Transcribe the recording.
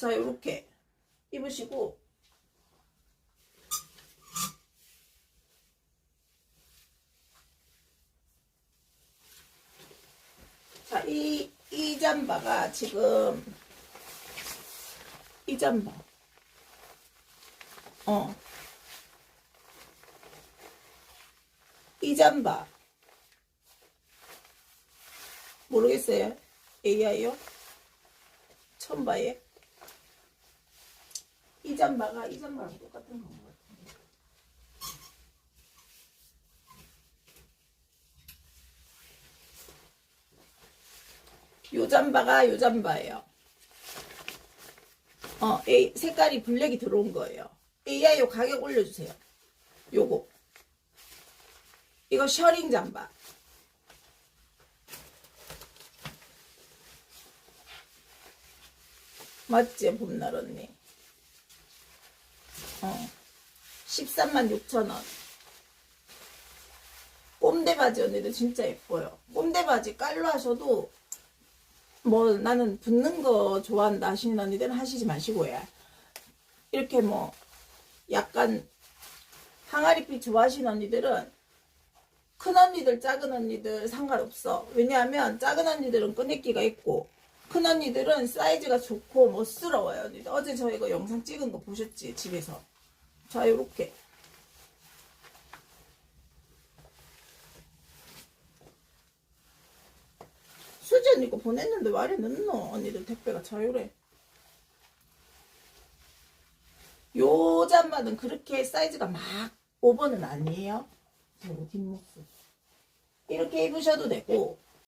자, 요렇게 입으시고 자, 이, 이 잠바가 지금 이 잠바 어. 이 잠바 모르겠어요. AI요? 봐요. 이 잠바가 이 잠바랑 똑같은 건것 같은데. 요 잠바가 요 잠바예요. 어, A, 색깔이 블랙이 들어온 거예요. AI 요 가격 올려주세요. 요거. 이거 셔링 잠바. 맞지, 봄날 언니? 어. 13만 6천 원. 꼼대 바지 언니도 진짜 예뻐요. 꼼대 바지 깔로 하셔도 뭐 나는 붙는 거 좋아한다 하시는 언니들은 하시지 마시고요. 이렇게 뭐 약간 항아리빛 좋아하시는 언니들은 큰 언니들 작은 언니들 상관없어. 왜냐하면 작은 언니들은 끈입기가 있고 큰 언니들은 사이즈가 좋고 멋스러워요. 언니들. 어제 저 이거 영상 찍은 거 보셨지 집에서. 자 요렇게. 수지 언니 거 보냈는데 말이 늦노? 언니들 택배가 자유래. 요 잠바는 그렇게 사이즈가 막 오버는 아니에요? 그리고 뒷모습 이렇게 입으셔도 되고